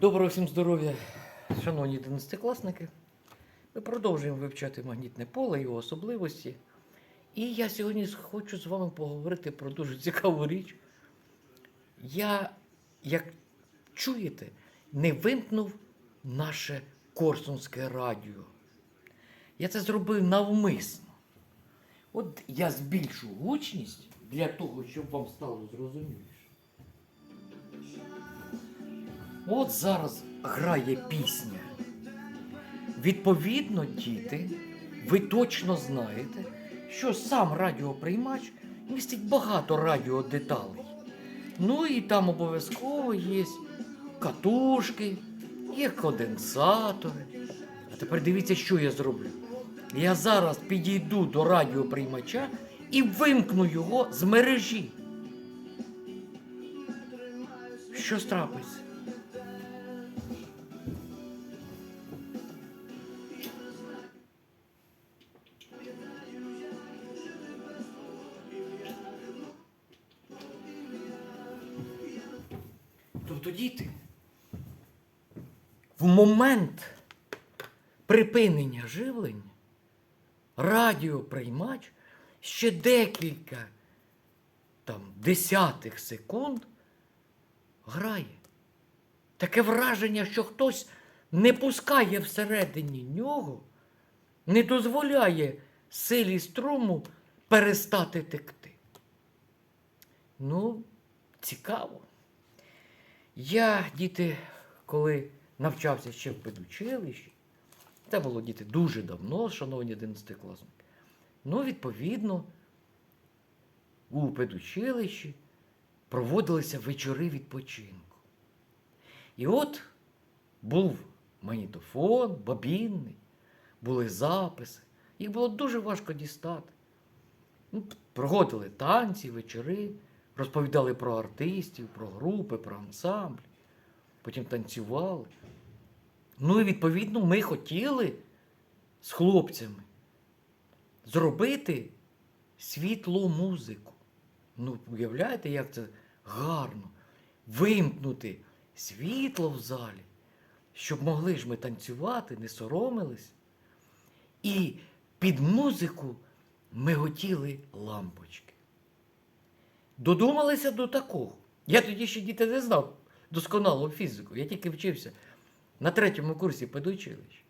Доброго всім здоров'я, шановні одинадцятикласники. Ми продовжуємо вивчати магнітне поле, його особливості. І я сьогодні хочу з вами поговорити про дуже цікаву річ. Я, як чуєте, не вимкнув наше Корсунське радіо. Я це зробив навмисно. От я збільшу гучність для того, щоб вам стало зрозуміліше. От зараз грає пісня. Відповідно, діти, ви точно знаєте, що сам радіоприймач містить багато радіодеталей. Ну і там обов'язково є катушки, є конденсатори. А тепер дивіться, що я зроблю. Я зараз підійду до радіоприймача і вимкну його з мережі. Що трапиться? Момент припинення живлення радіоприймач ще декілька там, десятих секунд грає. Таке враження, що хтось не пускає всередині нього, не дозволяє силі струму перестати текти. Ну, цікаво. Я, діти, коли навчався ще в педучилищі, це було діти дуже давно, шановні 11 класники. Ну, відповідно, у педучилищі проводилися вечори відпочинку. І от був магнітофон, бобінний, були записи. Їх було дуже важко дістати. Ну, проводили танці, вечори, розповідали про артистів, про групи, про ансамблі. Потім танцювали. Ну і відповідно ми хотіли з хлопцями зробити світло музику. Ну, уявляєте, як це гарно вимкнути світло в залі, щоб могли ж ми танцювати, не соромились. І під музику ми готіли лампочки. Додумалися до такого. Я тоді ще діти не знав досконало фізику. Я тільки вчився на третьому курсі педучилища.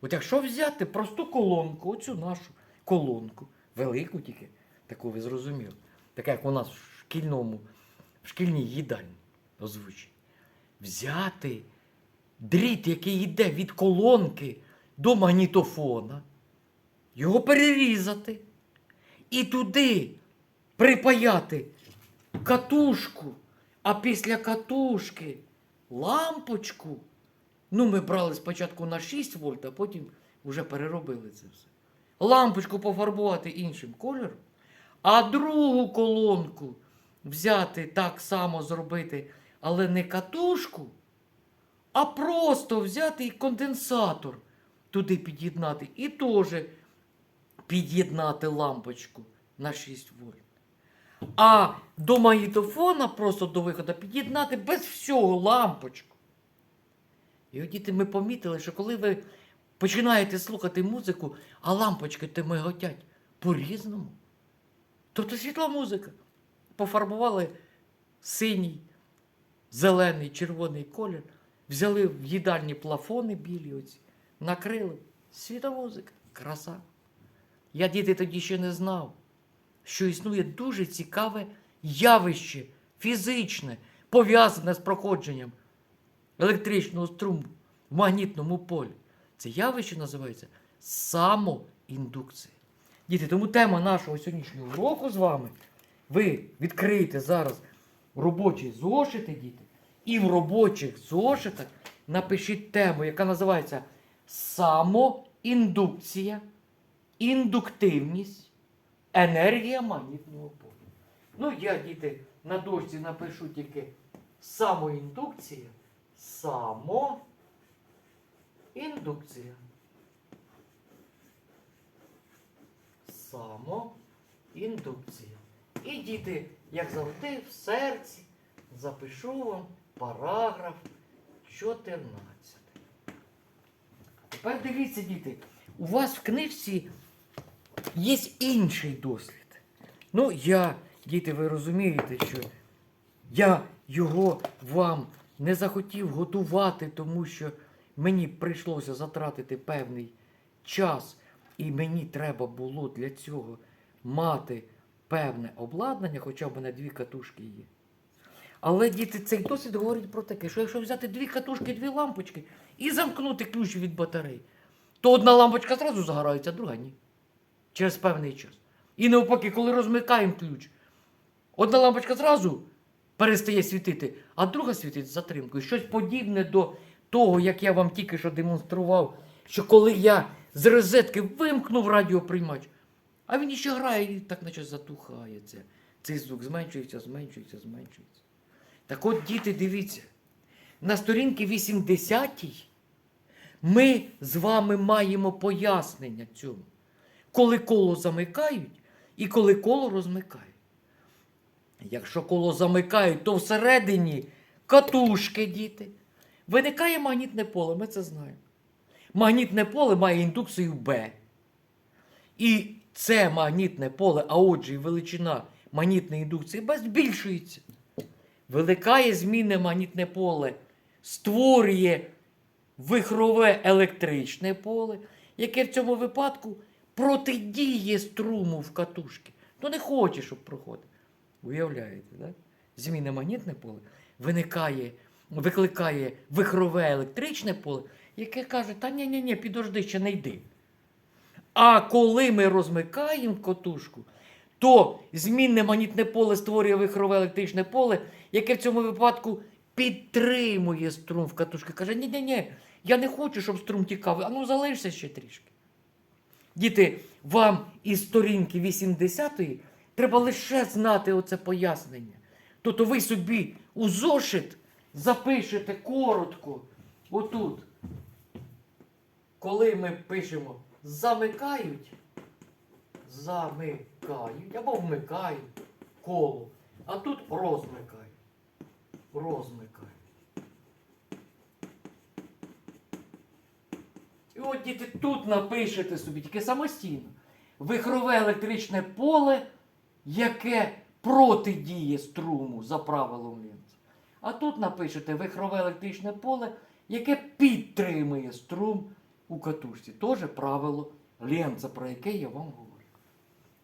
От якщо взяти просту колонку, оцю нашу колонку, велику тільки, таку ви зрозуміли, така як у нас в шкільному, в шкільній їдальні озвучить, взяти дріт, який йде від колонки до магнітофона, його перерізати і туди припаяти катушку, а після катушки лампочку. Ну, ми брали спочатку на 6 вольт, а потім вже переробили це все. Лампочку пофарбувати іншим кольором, а другу колонку взяти так само зробити, але не катушку, а просто взяти і конденсатор туди під'єднати і теж під'єднати лампочку на 6 вольт. А до магнітофона просто до виходу під'єднати без всього лампочку. І от діти ми помітили, що коли ви починаєте слухати музику, а лампочки те миготять по-різному. Тобто світла музика. Пофарбували синій, зелений, червоний колір, взяли в їдальні плафони білі оці, накрили. Світа музика, краса. Я діти тоді ще не знав, що існує дуже цікаве явище фізичне, пов'язане з проходженням електричного струму в магнітному полі. Це явище називається самоіндукція. Діти, тому тема нашого сьогоднішнього уроку з вами. Ви відкриєте зараз робочі зошити, діти, і в робочих зошитах напишіть тему, яка називається самоіндукція, індуктивність, енергія магнітного поля. Ну, я, діти, на дошці напишу тільки самоіндукція. Самоіндукція. Самоіндукція. І діти, як завжди, в серці запишу вам параграф 14. Тепер дивіться, діти, у вас в книжці є інший дослід. Ну, я, діти, ви розумієте, що я його вам не захотів готувати, тому що мені прийшлося затратити певний час, і мені треба було для цього мати певне обладнання, хоча в мене дві катушки є. Але діти, цей досвід говорить про таке, що якщо взяти дві катушки, дві лампочки і замкнути ключ від батареї, то одна лампочка зразу загорається, а друга ні. Через певний час. І навпаки, коли розмикаємо ключ, одна лампочка зразу перестає світити, а друга світить з затримкою. Щось подібне до того, як я вам тільки що демонстрував, що коли я з розетки вимкнув радіоприймач, а він ще грає і так наче затухає це. Цей звук зменшується, зменшується, зменшується. Так от, діти, дивіться, на сторінці 80 ми з вами маємо пояснення цьому. Коли коло замикають і коли коло розмикають. Якщо коло замикають, то всередині катушки, діти. Виникає магнітне поле, ми це знаємо. Магнітне поле має індукцію Б. І це магнітне поле, а отже, і величина магнітної індукції Б збільшується. Виникає змінне магнітне поле, створює вихрове електричне поле, яке в цьому випадку протидіє струму в катушки. Ну не хоче, щоб проходив. Уявляєте, так? Змінне магнітне поле виникає, викликає вихрове електричне поле, яке каже, та ні, ні, ні, підожди, ще не йди. А коли ми розмикаємо катушку, то змінне магнітне поле створює вихрове електричне поле, яке в цьому випадку підтримує струм в катушці. Каже, ні, ні, ні, я не хочу, щоб струм тікав. А ну залишся ще трішки. Діти, вам із сторінки 80-ї треба лише знати оце пояснення. Тобто ви собі у зошит запишете коротко, отут. Коли ми пишемо замикають, замикають або вмикають коло, а тут розмикають. Розмикають. І от діти тут напишете собі тільки самостійно. Вихрове електричне поле, яке протидіє струму за правилом Ленца. А тут напишете вихрове електричне поле, яке підтримує струм у катушці. Теж правило Ленца, про яке я вам говорю.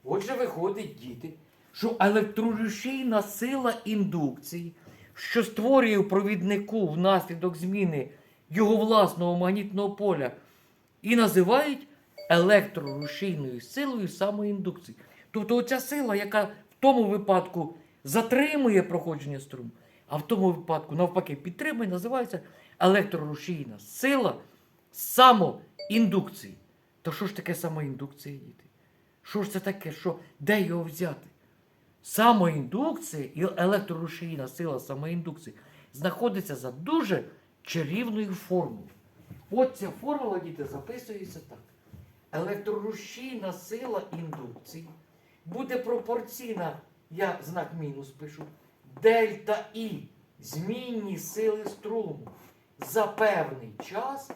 Отже, виходить, діти, що електрорушійна сила індукції, що створює у провіднику внаслідок зміни його власного магнітного поля, і називають електрорушійною силою самоіндукції. Тобто оця сила, яка в тому випадку затримує проходження струму, а в тому випадку, навпаки, підтримує, називається електрорушійна сила самоіндукції. То що ж таке самоіндукція, діти? Що ж це таке? Що, де його взяти? Самоіндукція і електрорушійна сила самоіндукції знаходиться за дуже чарівною формулою. От ця формула, діти, записується так. Електрорушійна сила індукції буде пропорційна, я знак мінус пишу, дельта І змінні сили струму за певний час,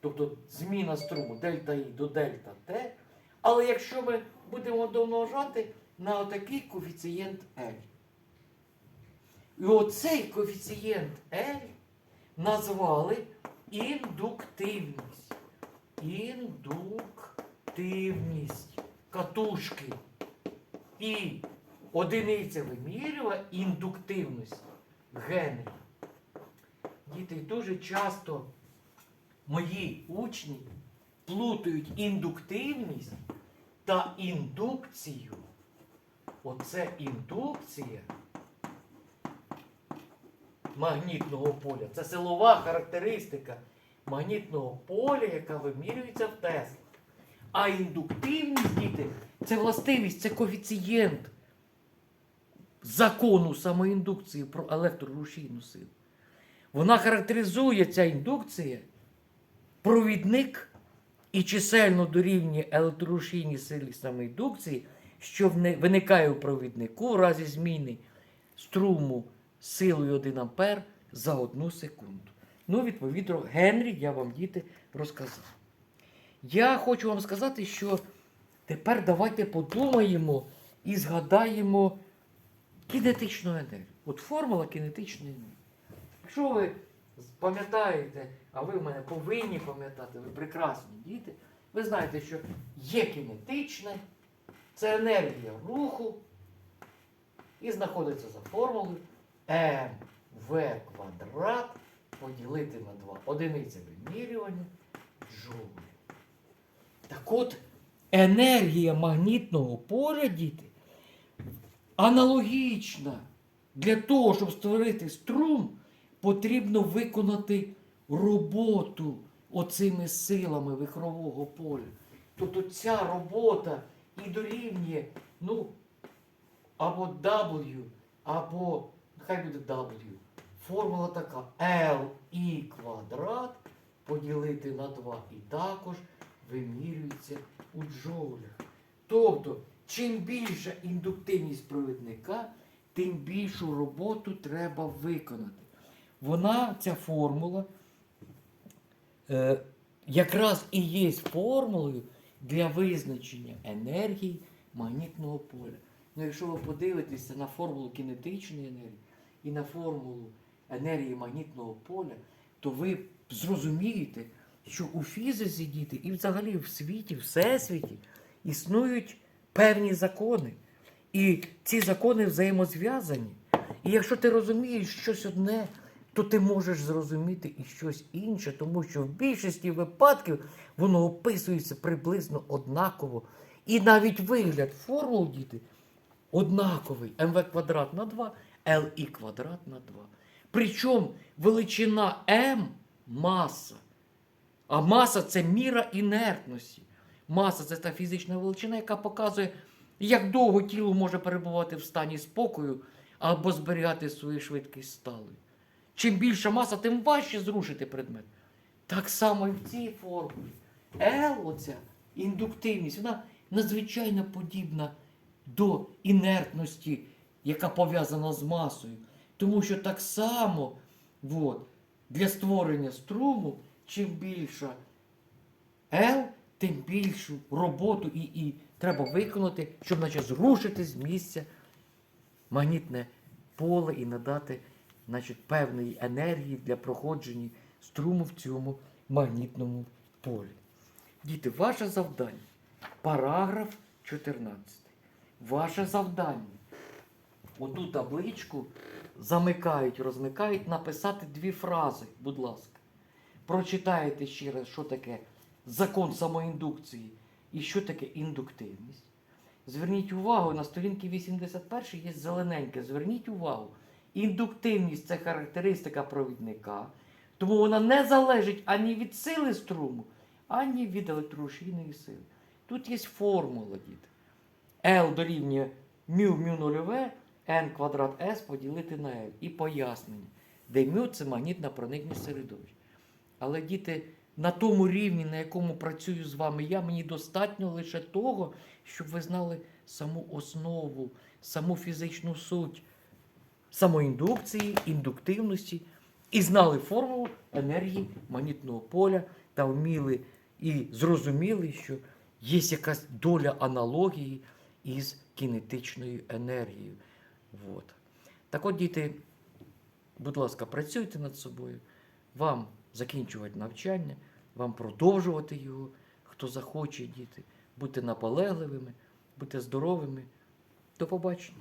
тобто зміна струму дельта І до дельта Т. Але якщо ми будемо домножати на отакий коефіцієнт L. І оцей коефіцієнт L назвали індуктивність. Індуктивність катушки. І одиниця вимірювання індуктивності гени. Діти дуже часто мої учні плутають індуктивність та індукцію. Оце індукція магнітного поля. Це силова характеристика магнітного поля, яка вимірюється в Теслах. А індуктивність, діти, це властивість, це коефіцієнт закону самоіндукції про електрорушійну силу. Вона характеризує ця індукція провідник і чисельно дорівнює електрорушійній силі самоіндукції, що виникає у провіднику в разі зміни струму силою 1 А за одну секунду. Ну, відповідно, Генрі, я вам діти розказав. Я хочу вам сказати, що тепер давайте подумаємо і згадаємо кінетичну енергію. От формула кінетичної енергії. Якщо ви пам'ятаєте, а ви в мене повинні пам'ятати, ви прекрасні діти, ви знаєте, що є кінетичне, це енергія руху і знаходиться за формулою МВ квадрат поділити на 2 одиниця вимірювання джоуль. Так от, енергія магнітного поля, діти, аналогічна. Для того, щоб створити струм, потрібно виконати роботу оцими силами вихрового поля. Тобто ця робота і дорівнює, ну, або W, або хай буде W. Формула така LI квадрат поділити на 2 і також вимірюється у джоулях. Тобто, чим більша індуктивність провідника, тим більшу роботу треба виконати. Вона, ця формула, е, якраз і є формулою для визначення енергії магнітного поля. Ну, якщо ви подивитеся на формулу кінетичної енергії і на формулу енергії магнітного поля, то ви зрозумієте, що у фізиці діти і взагалі в світі, в всесвіті існують певні закони. І ці закони взаємозв'язані. І якщо ти розумієш щось одне, то ти можеш зрозуміти і щось інше, тому що в більшості випадків воно описується приблизно однаково. І навіть вигляд формул діти однаковий. МВ квадрат на 2, ЛІ квадрат на 2. Причому величина М маса. А маса це міра інертності. Маса це та фізична величина, яка показує, як довго тіло може перебувати в стані спокою або зберігати свою швидкість сталою. Чим більша маса, тим важче зрушити предмет. Так само і в цій формулі. L, оця індуктивність, вона надзвичайно подібна до інертності, яка пов'язана з масою. Тому що так само от, для створення струму, чим більша L, тим більшу роботу і, і треба виконати, щоб наче зрушити з місця магнітне поле і надати значить, певної енергії для проходження струму в цьому магнітному полі. Діти, ваше завдання. Параграф 14. Ваше завдання. Одну табличку замикають, розмикають, написати дві фрази, будь ласка. Прочитаєте ще раз, що таке закон самоіндукції і що таке індуктивність. Зверніть увагу, на сторінці 81 є зелененьке. Зверніть увагу, індуктивність це характеристика провідника, тому вона не залежить ані від сили струму, ані від електрорушійної сили. Тут є формула, діти. L дорівнює μ μ нульове, n квадрат S поділити на L. І пояснення, де μ це магнітна проникність середовища. Але діти, на тому рівні, на якому працюю з вами я, мені достатньо лише того, щоб ви знали саму основу, саму фізичну суть самоіндукції, індуктивності і знали формулу енергії магнітного поля та вміли і зрозуміли, що є якась доля аналогії із кінетичною енергією. От. Так от, діти, будь ласка, працюйте над собою. Вам закінчувати навчання, вам продовжувати його, хто захоче, діти. Будьте наполегливими, будьте здоровими. До побачення.